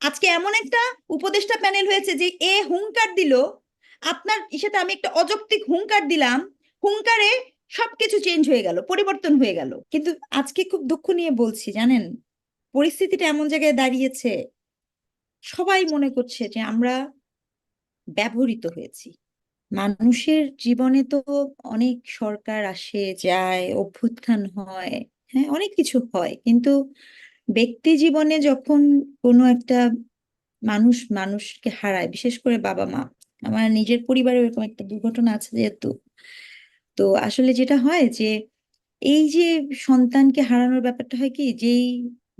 আজকে এমন একটা উপদেষ্টা প্যানেল হয়েছে যে এ হুঙ্কার দিল। আপনার ইসেতে আমি একটা অযৌক্তিক হুঙ্কার দিলাম। হুঙ্কারে সবকিছু চেঞ্জ হয়ে গেল, পরিবর্তন হয়ে গেল। কিন্তু আজকে খুব দুঃখ নিয়ে বলছি, জানেন? পরিস্থিতিটা এমন জায়গায় দাঁড়িয়েছে, সবাই মনে করছে যে আমরা ব্যবহৃত হয়েছি। মানুষের জীবনে তো অনেক সরকার আসে, যায়, অভ্যুত্থান হয় হ্যাঁ অনেক কিছু হয়। কিন্তু ব্যক্তি জীবনে যখন কোনো একটা মানুষ মানুষকে হারায়, বিশেষ করে বাবা মা, আমার নিজের পরিবারে এরকম একটা দুর্ঘটনা আছে যেহেতু। তো আসলে যেটা হয় যে, এই যে সন্তানকে হারানোর ব্যাপারটা হয় কি, যেই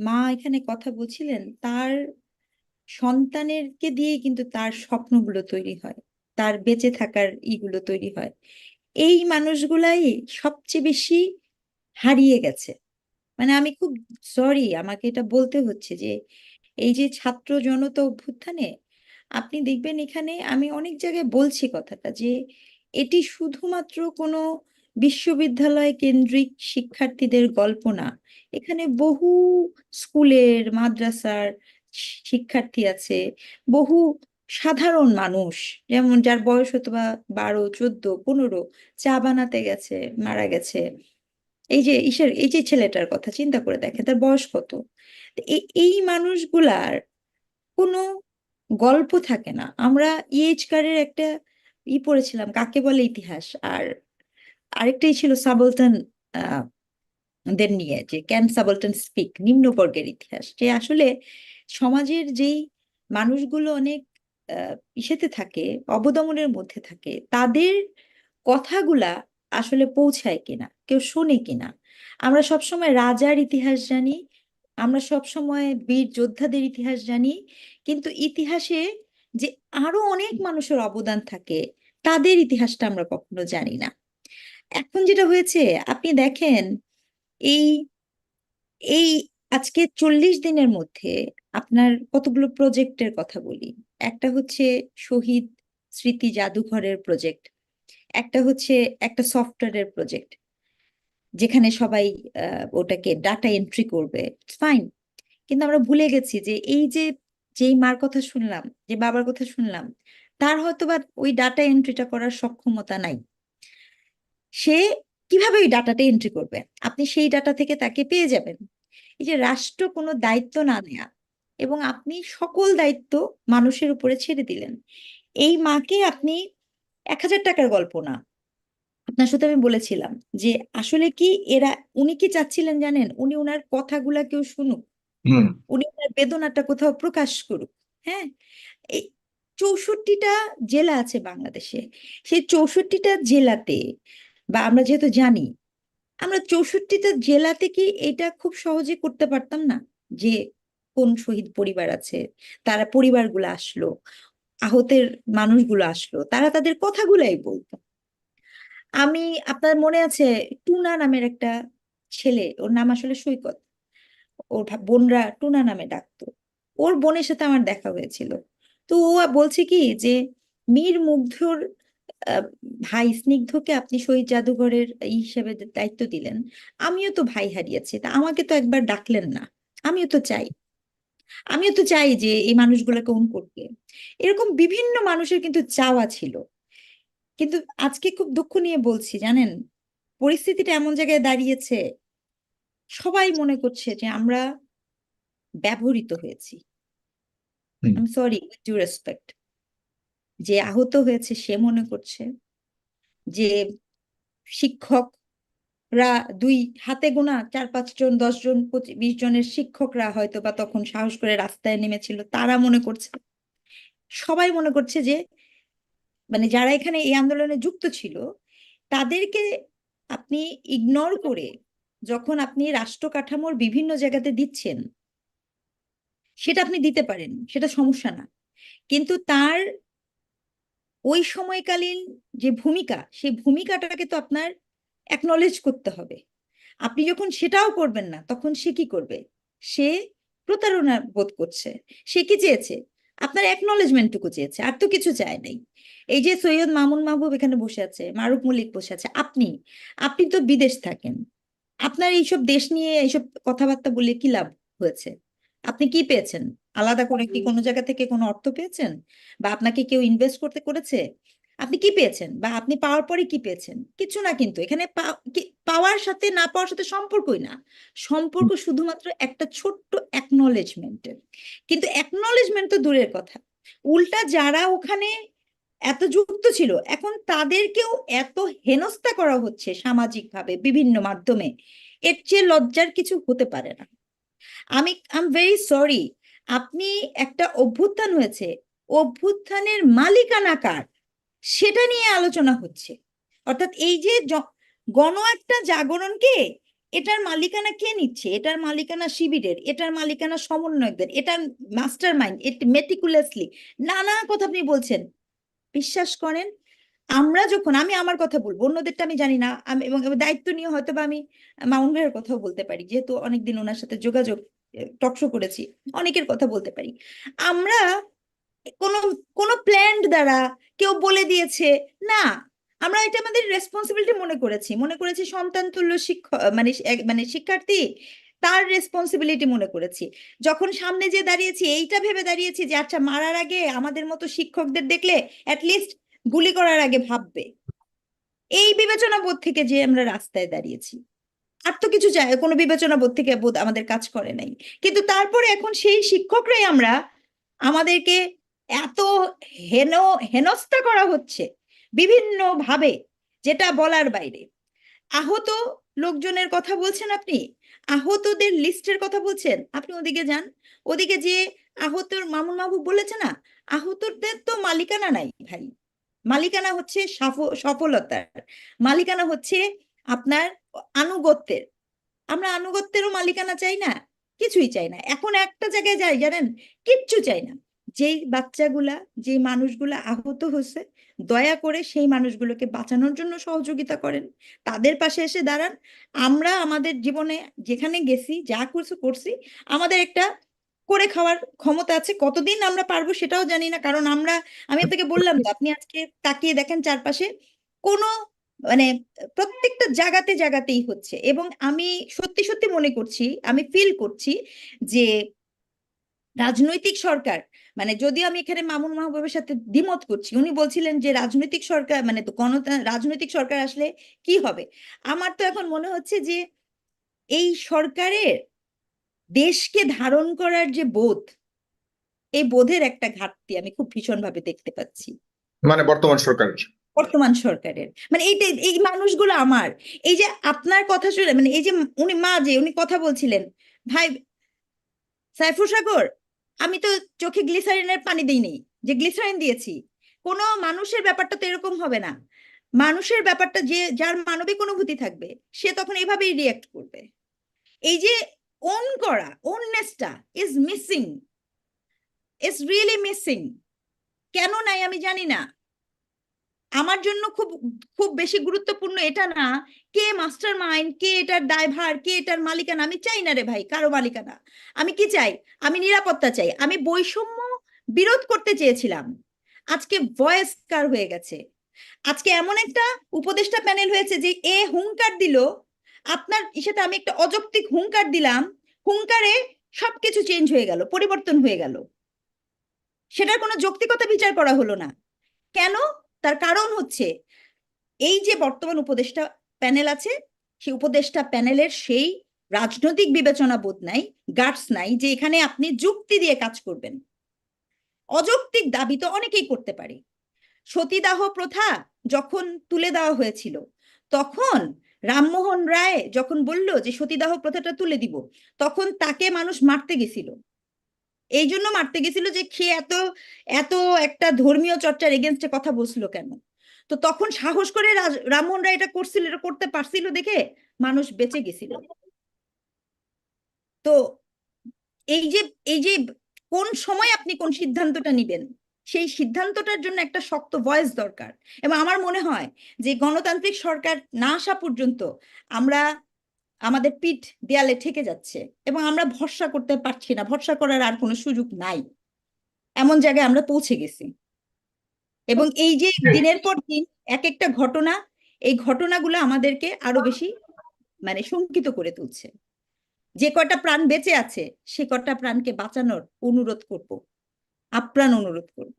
মা এখানে কথা বলছিলেন, তার সন্তানেরকে দিয়ে কিন্তু তার স্বপ্নগুলো তৈরি হয়, তার বেঁচে থাকার ইগুলো তৈরি হয়। এই মানুষগুলাই সবচেয়ে বেশি হারিয়ে গেছে। মানে আমি খুব সরি আমাকে এটা বলতে হচ্ছে যে, এই যে ছাত্র জনতা অভ্যুত্থানে আপনি দেখবেন এখানে আমি অনেক জায়গায় বলছি কথাটা যে, এটি শুধুমাত্র কোনো বিশ্ববিদ্যালয় কেন্দ্রিক শিক্ষার্থীদের গল্প না। এখানে বহু স্কুলের, মাদ্রাসার শিক্ষার্থী আছে, বহু সাধারণ মানুষ, যেমন যার বয়স হয়তো বা বারো, চোদ্দ, পনেরো, চা বানাতে গেছে, মারা গেছে। এই যে ইসের এই যে ছেলেটার কথা চিন্তা করে দেখেন, তার বয়স কত? এই মানুষগুলার কোনো গল্প থাকে না। আমরা ইএইচকারের একটা ই পড়েছিলাম, কাকে বলে ইতিহাস? আর আরেকটাই ছিল সাবলতান দের নিয়ে, যে ক্যান সাবলটন স্পিক নিম্ন বর্গের ইতিহাস। যে আসলে সমাজের যেই মানুষগুলো অনেক ইসেতে থাকে, অবদমনের মধ্যে থাকে, তাদের কথাগুলা আসলে পৌঁছায় কিনা, কেউ শোনে কিনা। আমরা সবসময় রাজার ইতিহাস জানি, আমরা সবসময় বীর যোদ্ধাদের ইতিহাস জানি, কিন্তু ইতিহাসে যে আরও অনেক মানুষের অবদান থাকে, তাদের ইতিহাসটা আমরা কখনো জানি না। এখন যেটা হয়েছে, আপনি দেখেন, এই এই আজকে চল্লিশ দিনের মধ্যে আপনার কতগুলো প্রজেক্টের কথা বলি। একটা হচ্ছে শহীদ স্মৃতি জাদুঘরের প্রজেক্ট একটা হচ্ছে একটা সফটওয়্যারের প্রজেক্ট যেখানে সবাই ওটাকে ডাটা এন্ট্রি করবে। ফাইন কিন্তু আমরা ভুলে গেছি যে এই যে, যেই মার কথা শুনলাম, যে বাবার কথা শুনলাম, তার হয়তো বা ওই ডাটা এন্ট্রিটা করার সক্ষমতা নাই। সে কীভাবে ওই ডাটাটা এন্ট্রি করবে? আপনি সেই ডাটা থেকে তাকে পেয়ে যাবেন। এই যে রাষ্ট্র কোনো দায়িত্ব না নেয়া এবং আপনি সকল দায়িত্ব মানুষের উপরে ছেড়ে দিলেন। এই মাকে আপনি এক হাজার টাকার গল্প না। আপনার সাথে আমি বলেছিলাম যে আসলে কি এরা উনি কি চাচ্ছিলেন জানেন? উনি ওনার কথাগুলা কেউ শুনুক। উনি ওনার বেদনাটা কোথাও প্রকাশ করুক। হ্যাঁ? এই চৌষট্টিটা জেলা আছে বাংলাদেশে। সেই চৌষট্টিটা জেলাতে বা আমরা যেহেতু জানি আমরা চৌষট্টিটা জেলাতে কি এটা খুব সহজে করতে পারতাম না? যে কোন শহীদ পরিবার আছে তারা পরিবারগুলো আসলো। আহতের মানুষগুলো আসলো, তারা তাদের কথাগুলাই বলতো। আমি, আপনার মনে আছে টুনা নামের একটা ছেলে, ওর নাম আসলে সৈকত। ওর বোনরা টুনা নামে ডাকতো। ওর বোনের সাথে আমার দেখা হয়েছিল। তো ও বলছে কি যে, মীর মুগ্ধর ভাই স্নিগ্ধকে আপনি শহীদ জাদুঘরের হিসেবে দায়িত্ব দিলেন। আমিও তো ভাই হারিয়েছি, তা আমাকে তো একবার ডাকলেন না। আমিও তো চাই। আমিও তো চাই যে এই মানুষগুলোকে উন করতে এরকম বিভিন্ন মানুষের কিন্তু চাওয়া ছিল। কিন্তু আজকে খুব দুঃখ নিয়ে বলছি জানেন? পরিস্থিতিটা এমন জায়গায় দাঁড়িয়েছে সবাই মনে করছে যে আমরা ব্যবহৃত হয়েছি। সরি উইথ ডিউ রেসপেক্ট যে আহত হয়েছে সে মনে করছে যে শিক্ষকরা দুই হাতে গোনা, চার পাঁচ জন, দশ জন বিশ জনের শিক্ষকরা হয়তো বা তখন সাহস করে রাস্তায় নেমেছিল, তারা মনে করছে। সবাই মনে করছে যে মানে যারা এখানে এই আন্দোলনে যুক্ত ছিল, তাদেরকে আপনি ইগনোর করে যখন আপনি রাষ্ট্র কাঠামোর বিভিন্ন জায়গাতে দিচ্ছেন, সেটা আপনি দিতে পারেন, সেটা সমস্যা না। কিন্তু তার ওই সময়কালীন যে ভূমিকা, সেই ভূমিকাটাকে তো আপনার অ্যাকনলেজ করতে হবে। আপনি যখন সেটাও করবেন না তখন সে কি করবে? সে প্রতারণা বোধ করছে। সে কি চেয়েছে? আপনার অ্যাকনলেজমেন্টটুকু চেয়েছে আর তো কিছু চায় নাই। এই যে সৈয়দ মামুন মাহবুব এখানে বসে আছে মারুফ মল্লিক বসে আছে আপনি আপনি তো বিদেশ থাকেন। আপনার এইসব দেশ নিয়ে এইসব কথাবার্তা বলে কি লাভ হয়েছে? আপনি কি পেয়েছেন? আলাদা করে কি কোনো জায়গা থেকে কোনো অর্থ পেয়েছেন? বা আপনাকে কেউ ইনভেস্ট করতে করেছে? আপনি কি পেয়েছেন? বা আপনি পাওয়ার পরে কি পেয়েছেন? কিছু না কিন্তু। এখানে পাওয়ার সাথে না পাওয়ার সাথে সম্পর্কই না। সম্পর্ক শুধুমাত্র একটা ছোট্ট অ্যাকনলেজমেন্টের কিন্তু অ্যাকনলেজমেন্ট তো দূরের কথা। উল্টা যারা ওখানে এত যুক্ত ছিল এখন তাদেরকেও এত হেনস্থা করা হচ্ছে সামাজিকভাবে বিভিন্ন মাধ্যমে এর চেয়ে লজ্জার কিছু হতে পারে না। আমি আম ভেরি সরি আপনি একটা অভ্যুত্থান হয়েছে। অভ্যুত্থানের মালিকানা কার? সেটা নিয়ে আলোচনা হচ্ছে। অর্থাৎ এই যে গণ একটা জাগরণকে এটার মালিকানা কে নিচ্ছে? এটার মালিকানা শিবিরের, এটার মালিকানা সমন্বয়কদের, এটার মাস্টার মাইন্ড এট মেটিকুলাসলি নানা কথা আপনি বলছেন। বিশ্বাস করেন? আমরা যখন, আমি আমার কথা বলব, অন্যদেরটা আমি জানি না, আমি এবং দায়িত্ব নিয়ে হয়তো বা আমি মাউন্ট ভাইয়ের কথাও বলতে পারি, যেহেতু অনেকদিন ওনার সাথে যোগাযোগ টকশো করেছি, অনেকের কথা বলতে পারি। আমরা কোনো কোনো প্ল্যান্ড দ্বারা কেউ বলে দিয়েছে, না, আমরা এটা আমাদের রেসপন্সিবিলিটি মনে করেছি। মনে করেছি সন্তান তুল্য শিক্ষক মানে মানে শিক্ষার্থী, তার রেসপন্সিবিলিটি মনে করেছি। যখন সামনে যে দাঁড়িয়েছি, এইটা ভেবে দাঁড়িয়েছি যে আচ্ছা মারার আগে আমাদের মতো শিক্ষকদের দেখলে লিস্ট গুলি করার আগে ভাববে। এই বিবেচনা বোধ থেকে যে আমরা রাস্তায় দাঁড়িয়েছি। আর তো কিছু চাই কোনো বিবেচনা বোধ থেকে বোধ আমাদের কাজ করে নাই। কিন্তু তারপরে এখন সেই শিক্ষকরাই আমরা আমাদেরকে এত হেন, হেনস্থা করা হচ্ছে বিভিন্ন ভাবে যেটা বলার বাইরে। আহত লোকজনের কথা বলছেন আপনি? আহতদের লিস্টের কথা বলছেন? আপনি ওদিকে যান। ওদিকে যে আহতর মামুন মাহবুব বলেছে না, আহতদের তো মালিকানা নাই ভাই। মালিকানা হচ্ছে সফলতার। মালিকানা হচ্ছে আপনার আনুগত্যের। আমরা আনুগত্যেরও মালিকানা চাই না, কিছুই চাই না। এখন একটা জায়গায় যাই, জানেন? কিচ্ছু চাই না। যেই বাচ্চাগুলা, যেই মানুষগুলা আহত হয়েছে, দয়া করে সেই মানুষগুলোকে বাঁচানোর জন্য সহযোগিতা করেন। তাদের পাশে এসে দাঁড়ান। আমরা আমাদের জীবনে যেখানে গেছি, যা করছি করছি, আমাদের একটা করে খাওয়ার ক্ষমতা আছে। কতদিন আমরা পারব সেটাও জানি না। কারণ আমরা, আমি আপনাকে বললাম তো, আপনি আজকে তাকিয়ে দেখেন চারপাশে কোনো মানে প্রত্যেকটা জায়গাতে জায়গাতেই হচ্ছে। এবং আমি সত্যি সত্যি মনে করছি, আমি ফিল করছি যে রাজনৈতিক সরকার মানে যদিও আমি এখানে মামুন মাহবুবের সাথে দ্বিমত করছি উনি বলছিলেন যে রাজনৈতিক সরকার মানে তো রাজনৈতিক সরকার আসলে কি হবে? আমার তো এখন মনে হচ্ছে যে এই সরকারের দেশকে ধারণ করার যে বোধ এই বোধের একটা ঘাটতি আমি খুব ভীষণভাবে দেখতে পাচ্ছি। মানে বর্তমান সরকারের? বর্তমান সরকারের। মানে এইটা এই মানুষগুলো আমার এই যে আপনার কথা শুনে মানে এই যে উনি মা যে উনি কথা বলছিলেন ভাই সাইফুর সাগর আমি তো চোখে গ্লিসারিনের পানি দিইনি যে গ্লিসারিন দিয়েছি। কোনো মানুষের ব্যাপারটা তো এরকম হবে না। মানুষের ব্যাপারটা যে, যার মানবিক অনুভূতি থাকবে, সে তখন এভাবেই রিয়াক্ট করবে। এই যে ওন করা ওননেসটা is missing is really missing কেন নাই আমি জানি না। আমার জন্য খুব খুব বেশি গুরুত্বপূর্ণ এটা না, কে মাস্টার মাইন্ড কে এটার দায়ভার, কে এটার মালিকানা? আমি চাই না রে ভাই, কারও মালিকানা। আমি কি চাই? আমি নিরাপত্তা চাই। আমি বৈষম্য বিরোধ করতে চেয়েছিলাম। আজকে ভয়েস কার হয়ে গেছে। আজকে এমন একটা উপদেষ্টা প্যানেল হয়েছে যে এ হুঙ্কার দিল। আপনার সাথে আমি একটা অযৌক্তিক হুঙ্কার দিলাম। হুঙ্কারে সবকিছু চেঞ্জ হয়ে গেল, পরিবর্তন হয়ে গেল। সেটার কোনো যৌক্তিকতা বিচার করা হলো না। কেন? তার কারণ হচ্ছে, এই যে বর্তমান উপদেষ্টা প্যানেল আছে, সেই উপদেষ্টা প্যানেলের সেই রাজনৈতিক বিবেচনা বোধ নাই গার্ডস নাই যে এখানে আপনি যুক্তি দিয়ে কাজ করবেন। অযৌক্তিক দাবি তো অনেকেই করতে পারে। সতীদাহ প্রথা যখন তুলে দেওয়া হয়েছিল, তখন রামমোহন রায় যখন বলল যে সতীদাহ প্রথাটা তুলে দিব, তখন তাকে মানুষ মারতে গেছিল। এই জন্য মারতে গেছিল যে সে এত এত একটা ধর্মীয় চর্চার এগেনস্টে কথা বলছিল কেন? তো তখন সাহস করে রামমোহন রায় এটা করছিল, এটা করতে পারছিল দেখে মানুষ বেঁচে গেছিল। তো এই যে এই যে কোন সময় আপনি কোন সিদ্ধান্তটা নিবেন? সেই সিদ্ধান্তটার জন্য একটা শক্ত ভয়েস দরকার। এবং আমার মনে হয় যে গণতান্ত্রিক সরকার না আসা পর্যন্ত আমরা আমাদের পিঠ দেয়ালে ঠেকে যাচ্ছে এবং আমরা ভরসা করতে পারছি না। ভরসা করার আর কোনো সুযোগ নাই। এমন জায়গায় আমরা পৌঁছে গেছি। এবং এই যে দিনের পর দিন এক একটা ঘটনা এই ঘটনাগুলো আমাদেরকে আরও বেশি মানে শঙ্কিত করে তুলছে। যে কটা প্রাণ বেঁচে আছে সে কটা প্রাণকে বাঁচানোর অনুরোধ করব আপ্রাণ অনুরোধ করব।